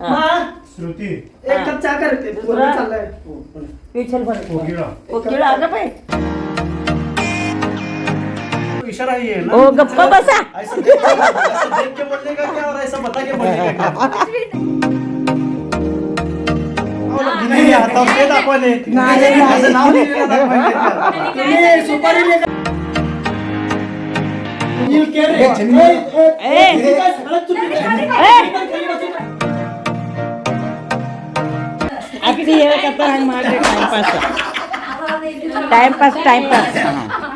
श्रुती. एक कप चहा करते दुसरा? चाललाय. विचार बरं कोकिळा. कोकिळा अगं बाई. इशारा ही है ना? ओ गप्पा बसा. ऐसा देख के ऐसा देख के बोलने का क्या? और ऐसा बता के बोलने का क्या? नाही. आता ते दाखवले. असं नाव लिहिलेलं दाखवायचं. ले- नील केरे. ए, ए, ए. आहे. अगदी हे करता आणि माझे टाइमपास टाइमपास टाइमपास हा.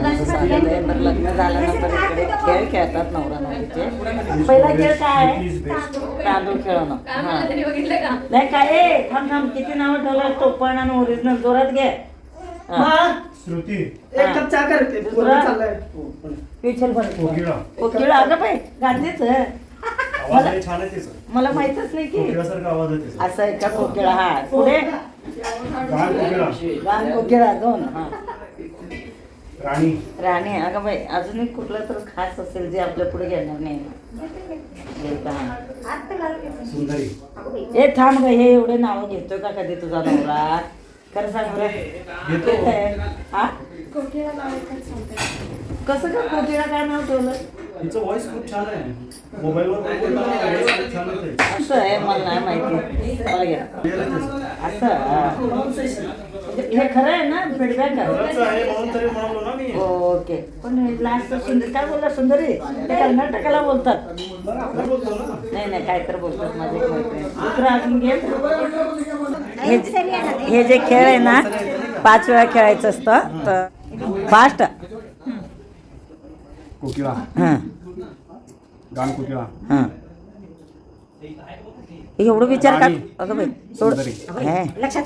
लग्न झाल्यानंतर इकडे खेळ खेळतात नवरा नवरीचे पहिला खेळ काय. तांदूळ खेळणं हा. नाही काय थांब थांब किती नावं ठेवलं टोपण आणि ओरिजिनल जोरात घे श्रुती. एक कप चहा करते दुसरा? चाललाय. विचार बरं कोकिळा. कोकिळा. अगं बाई गांधीच आवाज लय छान आहे तिचा मला माहितच नाही की. कोकिळासारखा आवाज आहे तिचा असं आहे का कोकिळा? हा. पुढे. गाण कोकिळा. गान कोकिळा दोन हा. राणी. राणे अगं बाई अजून एक कुठलं तर खास असेल जे आपल्या पुढे घेणार नाही. हा. सुंदरी. ए थांब ग हे एवढे नाव घेतोय का कधी तुझा नवरा? खरं सांग बरं. हा? कसं का कोकिळा काय नाव ठेवलं? तिचं व्हॉइस खूप छान आहे. मोबाईलवर बोलताना voice खूप छान आहे. असं आहे मला नाही माहिती. मला घ्या. Clear आहे. असं हा. म्हणजे हे खरं आहे ना? फीडबॅक आहे. खरंच आहे म्हणून तरी म्हणालो ना मी. ओके. पण लास्ट सुंदर काय बोलला सुंदरी? ते कर्नाटकाला बोलतात. काय बोलतो ना. नाही नाही काय तर बोलतात माझे मैत्रीण. दुसरं अजून घे हे जे- हे जे खेळ आहे ना पाच वेळा खेळायचं असतं तर फास्ट कोकिळा हां गाण कोकिळा हां एवढं विचार का. अगं बाई सोड. हे. लक्षात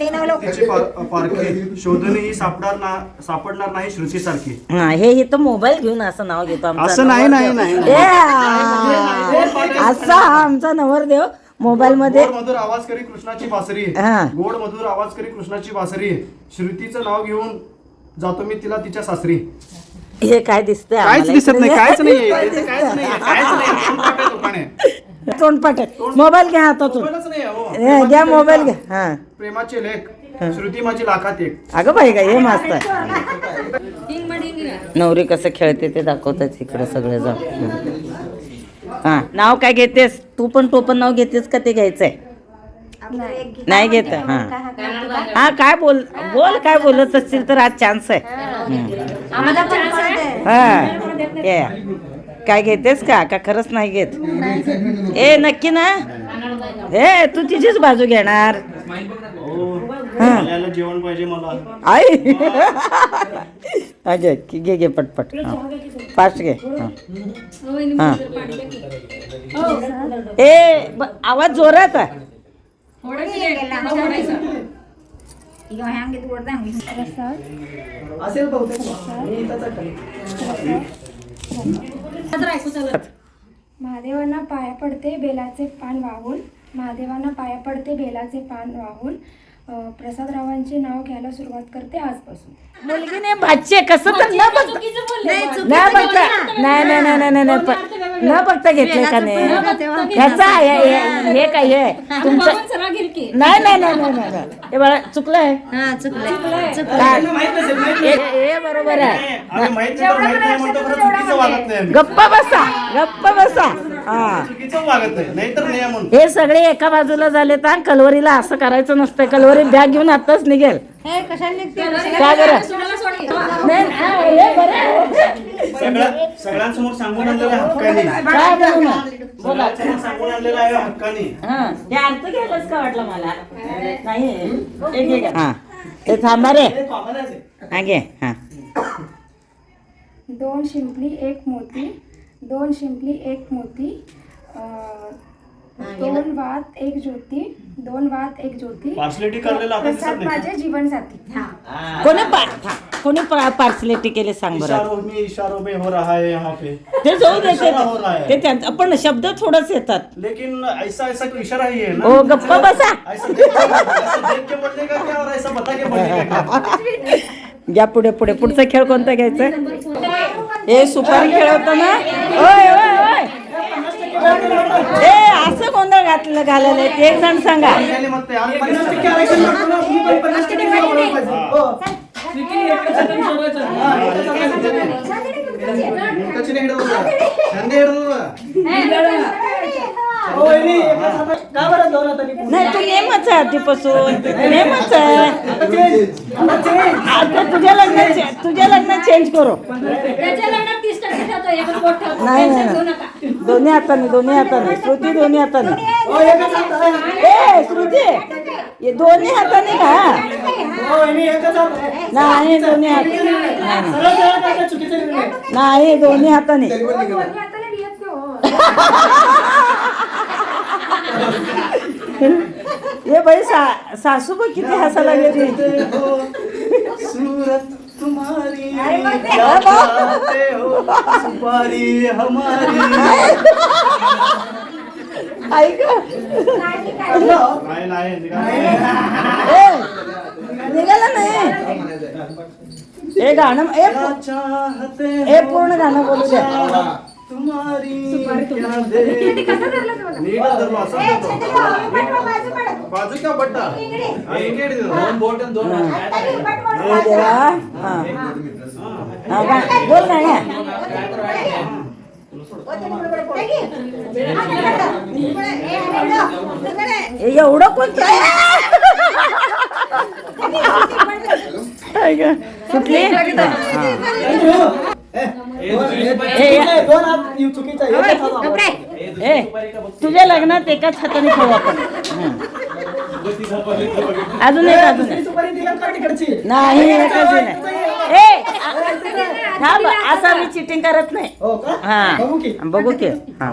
पार- पारखी शोधूनही सापडणार ना सापडणार नाही श्रुती सारखी हा हे इथं मोबाईल घेऊन असं नाव घेतो आमचा असं नाही, नाही, नवरदेव. नाही. ए, हा. असा हा आमचा नवरदेव मोबाईल मध्ये मधुर आवाज करी कृष्णाची बासरी. हा. गोड मधुर आवाज करी कृष्णाची बासरी. श्रुतीचं नाव घेऊन जातो मी तिला तिच्या सासरी. हे काय दिसतंय काहीच आम्हाला दिसत नाही? काहीच नाही. काहीच नाही काहीच नाही तोंडपाठ आहे, तोंडपाठ आहे. तोंडपाठ आहे. मोबाईल घ्या हातातून मोबाईलच नाही आहे, हो. हे, घ्या मोबाईल घ्या. हा. प्रेमाचे लेख. श्रुती माझी लाखात एक. अगं बाई का हे मस्त आहे. नवरी कसं खेळते ते दाखवतात इकडे सगळे जाऊन हा. नाव काय घेतेस? तू पण टोपण नाव घेतेस का ते घ्यायचंय? नाही. घेत? हा. हा काय बोल बोल काय बोलत असतील तर आज चान्स आहे. पण. हा. ये. काय घेतेस का? का खरंच नाही घेत? ए नक्की ना. ए तू तिचीच बाजू घेणार. हो. मला जेवण पाहिजे मला. आई. हा, घे की- घे घे पटपट फास्ट घे हा. हा. ए ब- आवाज जोरात आहे. महादेवांना पाया पडते बेलाचे पान वाहून महादेवांना पाया पडते बेलाचे पान वाहून प्रसादरावांचे नाव घ्यायला सुरुवात करते आजपासून. मुलगीने भाचे कसं तर न बघता न बघता नाही नाही नाही नाही नाही नाही पण न बघता घेतलंय का नाही? ह्याचा हे- हे हे काय हे? तुमचं नाही नाही नाही नाही नाही नाही. हे बाळा चुकलंय हा. चुकलंय. काय? माहीत नसेल माहीत हे हे बरोबर आहे. आम्ही माहीत नाही तर माहीत नाही म्हणतो खरं चुकीचं वागत नाही आम्ही. गप्पा बसा गप्पा बसा. हा. चुकीचं वागत नाही नाहीतर नाही म्हणून. हे सगळे एका बाजूला झाले तर कलवरीला असं करायचं नसतं कलवरी बॅग घेऊन आताच निघेल. हे कशाला निघते? काय बरं? नाही, हा, हे बरं आहे. सगळ्या सगळ्यांसमोर सांगून आणलेलं आहे हक्काने. काय बोलू ना? बोला सगळ्यांसमोर सांगून आणलेलं आहे हक्काने. हा. हे अर्थ घ्यायलाच का वाटलं मला? नाही एक एक हा. ते थांबा रे. हे. हा घे हा. दोन शिंपली एक मोती दोन शिंपली एक मोती दोन वात एक ज्योती दोन वात एक ज्योती. पार्सलिटी करलेलं आता दिसत प्रसाद नाही माझे जीवन साथी कोणी पाठ कोणी पार्सलिटी केली सांग बरं. इशारों में इशारों में हो रहा है यहाँ पे. ते जाऊ दे इशारा हो रहा ते- है. ते त्यांचं पण शब्द थोडंच येतात. लेकिन ऐसा ऐसा कोई इशारा ही है ना. ओ गप्पा बसा. ऐसा देख के ऐसा देख के बोलने का क्या और ऐसा बता के बोलने का क्या? घ्या पुढे पुढे. पुढचा खेळ कोणता घ्यायचा? हे सुपारी खेळवताना? ओय ओय ओय. ए असं गोंधळ घातलं घालायला एक जण सांगा. हो. हा, नाही तू नेमच आहे आधीपासून. नेमच आहे. आता तुझ्या लग्नात तुझ्या लग्नात चेंज करू नाही नाही दोन्ही हाताने दोन्ही हाताने. श्रुती दोन्ही हाताने. हो. ए श्रुती. हे दोन्ही हाताने का? हो. नाही दोन्ही हात. नाही दोन्ही हाताने. ये बाई सा सासू बघ किती हसायला लागली. सूरत तुम्हारी हो सुपारी हमारी. ऐक. नाही नाही निघाला. नाही. हे गाणं ए ए पूर्ण गाणं बोलू दे. तुम्हारी क्या दे नीट धरलो असं धरलो. बाजू क्या बट्टा हा, इकडे दे. हे देवा हा हा, गा- बोल गाण्या हे एवढं कोणतं आहे हा. दोन हात यु- चुकीचं आहे. एकच हात वापरा. ए तुझ्या लग्नात एकाच हाताने खाऊ आपण. हं. अजून एक अजून एक. सुपारी दिला का तिकडची? नाही एकच नाही ए थांब असा मी चिटिंग करत नाही. हो का? हा. बघू की. बघू हा.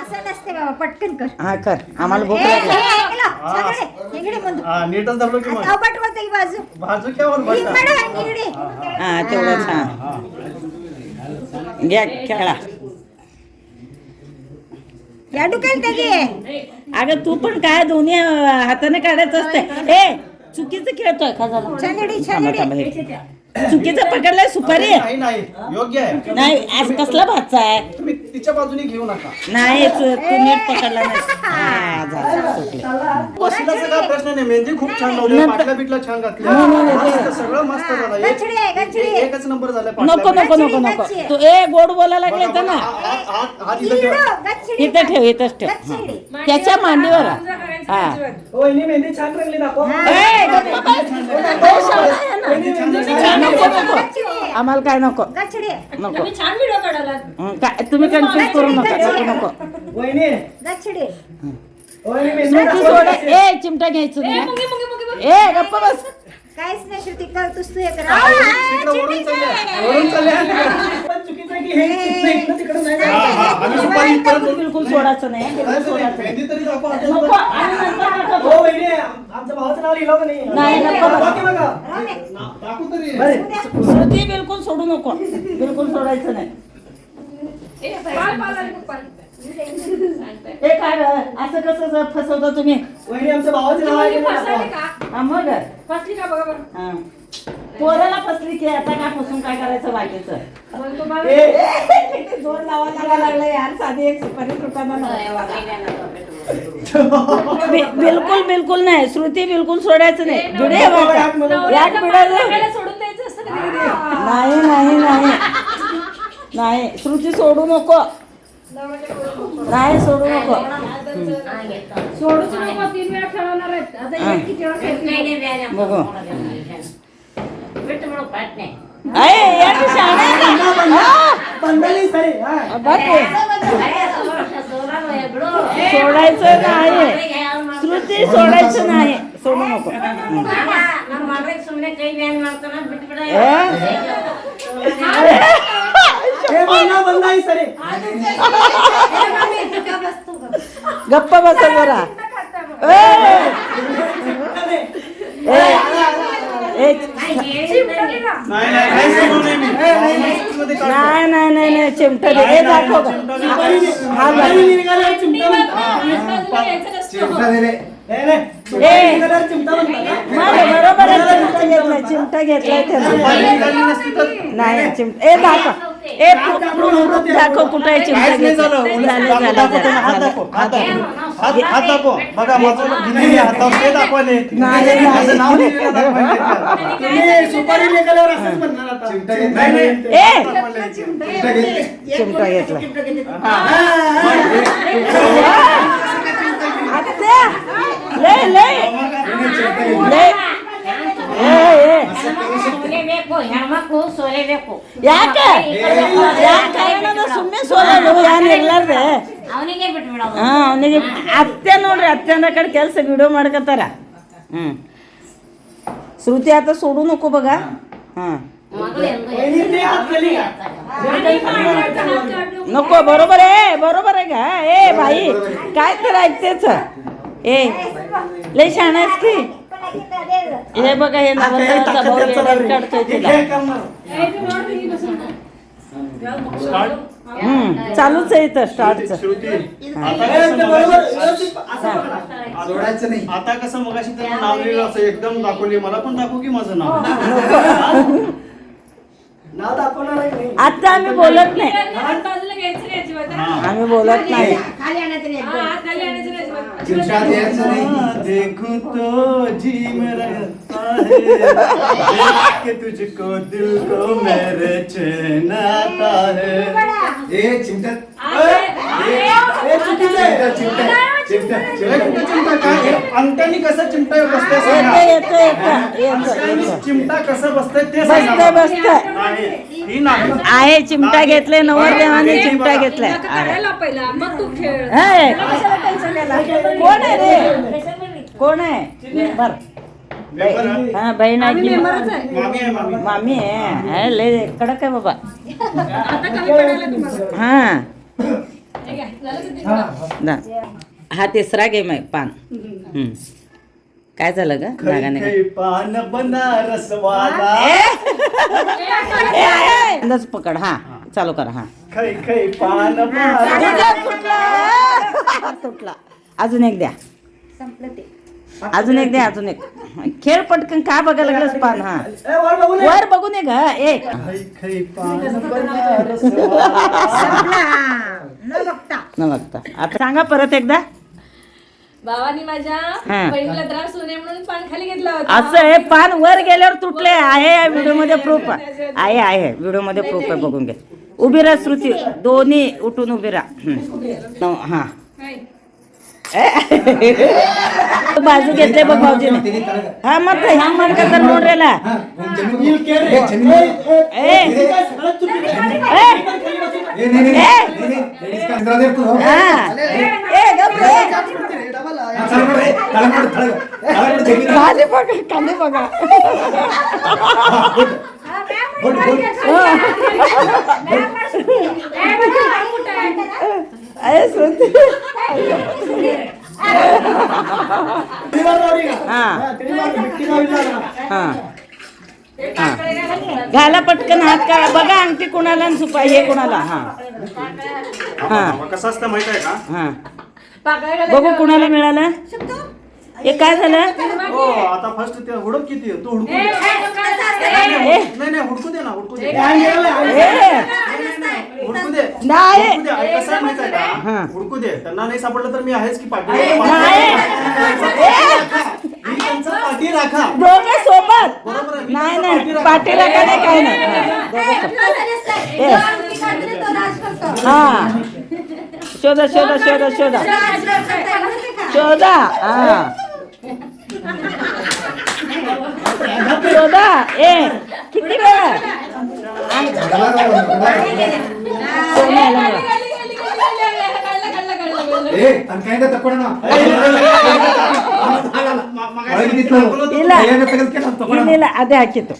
असं नसते बाबा पटकन कर. हा कर. आम्हाला भूक लागली. ए, ऐकलं? सगळे, इकडे म्हणतो. हा नीटच धरलो की मग. आता पटवत ही बाजू बाजू ही हा. तेवढंच हा. घ्या खेळा. या डुकेल त्याची अगं तू पण काय दोन्ही हाताने काढायचं असते. ए चुकीचं खेळतोय का झालं हे. चुकीचं पकडलंय सुपारी नाही नाही योग्य आहे. नाही आज कसला भातचा आहे? तुम्ही तिच्या बाजूने घेऊ नका. नाही तू तू नीट पकडला नाही. हा, झालं, सुटलं. प्रश्न नाही मेहंदी खूप छान लावली बिटला छान घातली मस्त, सगळं मस्त झालं एक- गचडी आहे, गचडी आहे. एक- एकच नंबर झालाय नको नको नको नको. तू ए गोड बोलायला लागले तर ना. हात- हात- हात- हात इथं ठेवा. इथं ठेव इथंच ठेव. हा. त्याच्या मांडीवर हा. हो. वहिनी मेहंदी छान रंगली दाखव. ए, गप्पा बस. ए, शाळा आहे ना. नको नको आम्हाला काय नको. नको. छान व्हिडिओ काढायला. हं, काय तुम्ही कन्फ्युज करू नका नको. नको वहिनी गच्चिडी. वहिनी मेहंदी स्मृती दाखव. सोड. ए चिमटा घ्यायचं नाही ए गप्पा बस. काहीच नाही श्रुती करतोस तू हे कर हे हा, हा, बिलकुल बिलकुल सोडायचं नाही बिलकुल सोडायचं. नको आणि नंतर नका हो करू. नको श्रुती बिलकुल सोडू नको. बिलकुल सोडायचं नाही. ए काय? असं कसं फसवता तुम्ही? वहिनी आमच्या भावाचं नाव आहे की नाही दाखवा. हा, मग हा. पोराला फसली की आता काय फसून काय करायचं बाकीचं? जोर लावा लावा लागला यार साधी एक सुपारी बि- बिलकुल बिलकुल नाही. श्रुती बिलकुल सोडायचं नाही? नाही नाही नाही. नाही श्रुती सोडू नको. नाही सोडू नको सोडूच नको तीन वेळा खेळवणार आहेत आता एक किती वेळा खेळतील? बघू अय यार तू शहाणा आहे का? हा, पंधराली सरी हा बापरे. सोडायचं नाही श्रुती सोडायचं नाही सोडू नको हे बंदा बंदाई सरी गप्प बस जरा. ए, ए, ए. नाही नाही नाही मी. मध्ये काढतो. नाही. नाही नाही नाही चिमटा दे. दाखव. हा बघ. सुपारी निघाल्यावर चिमटा म्हणतात. नाही, नाही. सुपारी निघाल्यावर चिमटा म्हणतात का? माझं बरोबर आहे. चिमटा घेतलाय चिमटा घेतलाय सुपारी त्यानं. निघाली नसती तर. नाही चिमटा ए दाखव. ए दाखव कुठे चिमटा काहीच नाही घेतला. झालं झालं दाखव, झालं दाखव तुम्ही, हात झालं. दाखव हात दाखव. हात हात दाखव. बघा माझं गिन्नी हातावर ते दाखवले नाही, नाही. माझं नाव लिहिलेलं दाखवले. तुम्ही सुपारी निघाल्यावर असंच म्हणणार आता. नाही, नाही. ए. चिमटा घेतला. लय लय. लय ಯಾಕೆ ಯಾಕೆ ಕಾರಣದ ಸುಮ್ಮನೆ ಸೋಲೋದು ಯಾನ್ ಇರ್ಲಾರ್ದೆ ಹಾ ಅವನಿಗೆ ಅತ್ತೆ ನೋಡ್ರಿ ಅತ್ತೆ ಅಂದ ಕಡೆ ಕೆಲಸ ವಿಡಿಯೋ ಮಾಡ್ಕತ್ತಾರ ಹ್ಮ್ श्रुती आता सोडू नको बघा हा वहिनी, ते हात खाली घ्या. नको बरोबर आहे बरोबर आहे का ए भाई काय तर ऐकतेच ए लय शाण आहेस की हे बघा हे हे नवरदेवाचा भाऊ वेड्यात काढतोय तिला. हम्म चालूच आहे इथं स्टार्टचं. सोडायचं नाही आता कसं मगाशी त्यानं नाव लिहिलं असं एकदम दाखवले मला पण दाखव की माझं नाव नाव दाखवणार आहे की नाही? आता आम्ही बोलत नाही. आम्ही बोलत नाही. द्यायचं नाही. देखूं तो जी मेरा रहता है। देख के तुझको दिल को मेरे चैन आता है ए चिमटा चुकीचं आहे. चिमटा चिमटा चिमटा काय? अंगठ्याने कसं चिमटा येतं. येतं येतं. चिमटा कसं बसतंय ते बसतंय ही नाही. आहे चिमटा घेतलाय नवरदेवाने चिमटा घेतलाय. आहे. पहिला मग तू खेळ. हे. कोण आहे रे? कोण आहे? बर. बरं. हा बहीण आहे. की मामी आहे मामी. मामी आहे. हे, लय कडक आहे बाबा. हा. हे. हा तिसरा गेम आहे पान. हम्म. काय झालं ग? नागाने खै पान बनारस वाला. अंदाज पकड हा. चालू कर हा. खै खै पान बनारस तुटला तुटला. अजून एक द्या. अजून एक द्या अजून एक. खेळ पटकन काय बघायला लागलंस पान हा? वर बघून ये. ग एक. खै खै पान बनारस वाला. न बघता. आता सांगा परत एकदा. भावानी माझ्या हा. बहिणीला त्रास होऊ नये म्हणून पान खाली घेतला होता. असं हे पान वर गेल्यावर तुटले. आहे या व्हिडिओमध्ये प्रूफ आहे. आहे व्हिडिओमध्ये प्रूफ आहे. बघून घे. उभी राहा श्रुती. दोन्ही उठून उभी राहा. हम्म. नऊ, हा. बाजू घेतले बघ भाऊजीने. हा मग ह्या मडका तर नोडरेला. ए, ए, ए, ए. हे. हा. रे. हा. खाली बघा. अरे श्रुती? हा. हा. हा हा घाला पटकन हात काढा बघा अंगठी कुणाला आणि सुपारी हे कुणाला हा हा कसं असतं माहीत आहे का हा बघू कुणाला मिळालं? हे काय झालं? हो आता फर्स्ट ते हुडक किती आहे? तू हुडकू दे. नाही नाही हुडकू दे ना हुडकू दे. हुडकू दे. नाही. हुडकू दे अरे कसं आहे माहीत आहे हा. का हुडकू दे. त्यांना नाही सापडलं तर मी आहेच की पाठी नाही. मी त्यांचा पाठी राखा. दोघे सोबत. बरोबर आहे मी नाही त्यांचा नाही. राखा. पाठीला का नाही काय नाही. हा. हा. ಶೋಧ ಶೋಧ ಶೋಧ ಶೋಧ ಶೋಧ ಹಾ ಶೋಧ ಏ ಕಿತ್ತಿ ಇಲ್ಲ ಇಲ್ಲ ಅದೇ ಹಾಕಿತ್ತು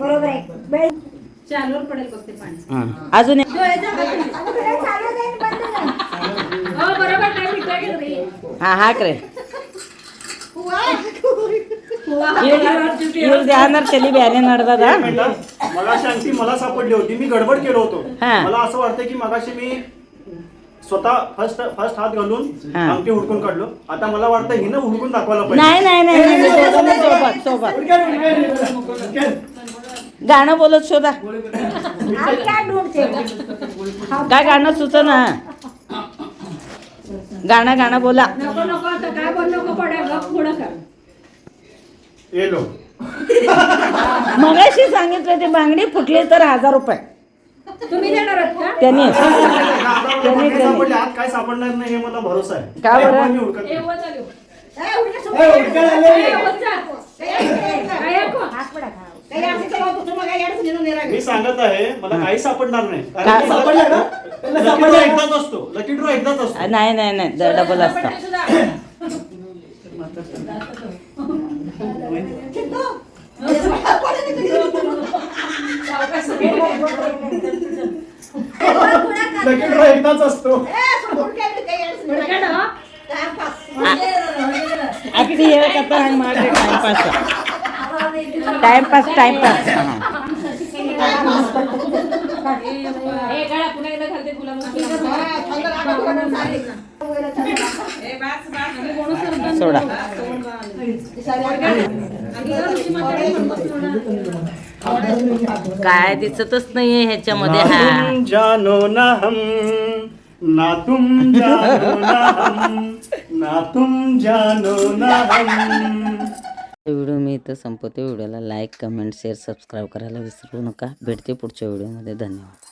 ಬರೋಬರ आहे. हे चुकीचं आहे, पुस्तकाने तुला चालवर पडेल बघते पाणी हा. अजून एक हो बरोबर नाही मिठाई घेतली हा हाक रे ಇವ್ರು ಧ್ಯಾನ ತಲೆ ಬ್ಯಾರೆ ನಡ್ದದ मगाशी आणखी मला सापडली होती मी गडबड केलो होतो हा. मला असं वाटतं की मगाशी मी स्वतः फर्स्ट फर्स्ट हात घालून हा. अंगठी हुडकून काढलो आता मला वाटतं हिनं हुडकून दाखवायला पाहिजे नाही नाही नाही नाही, नाही, दोघांनी सोबत सोबत गाणं बोलत शोधा. काय गाणं सुचना? गाणं गाणं बोला. नको नको आता काय बोल नको पडे गप पुढं कर. येलो. मगाशी सांगितलं ते बांगडी फुटली तर हजार रुपये. तुम्ही देणार आहात का? त्यांनी. काय सापडणार नाही हे मला भरोसा आहे. का बरं? मी नाही. सांगत आहे मला काही सापडणार नाही. कारण सापडलं ना? त्यांना लकी ड्रॉ सापडलं ना? एकदाच असतो. लकी ड्रॉ एकदाच असतो. नाही नाही नाही डबल असतं. पडते सुद्धा. लकी ड्रॉ एकदाच असतो. हे. टाइमपास टाइमपास टाइमपास ए, बास. आम्ही bonus करतो. सोडा. काय दिसतच नाहीये ह्याच्यामध्ये हा. जानो ना हम ना तुम जानो ना हम ना तुम जानो ना हम. व्हिडिओ मी इथं संपवते. व्हिडिओला लाईक कमेंट शेअर सबस्क्राईब करायला विसरू नका. भेटते पुढच्या व्हिडिओमध्ये. धन्यवाद.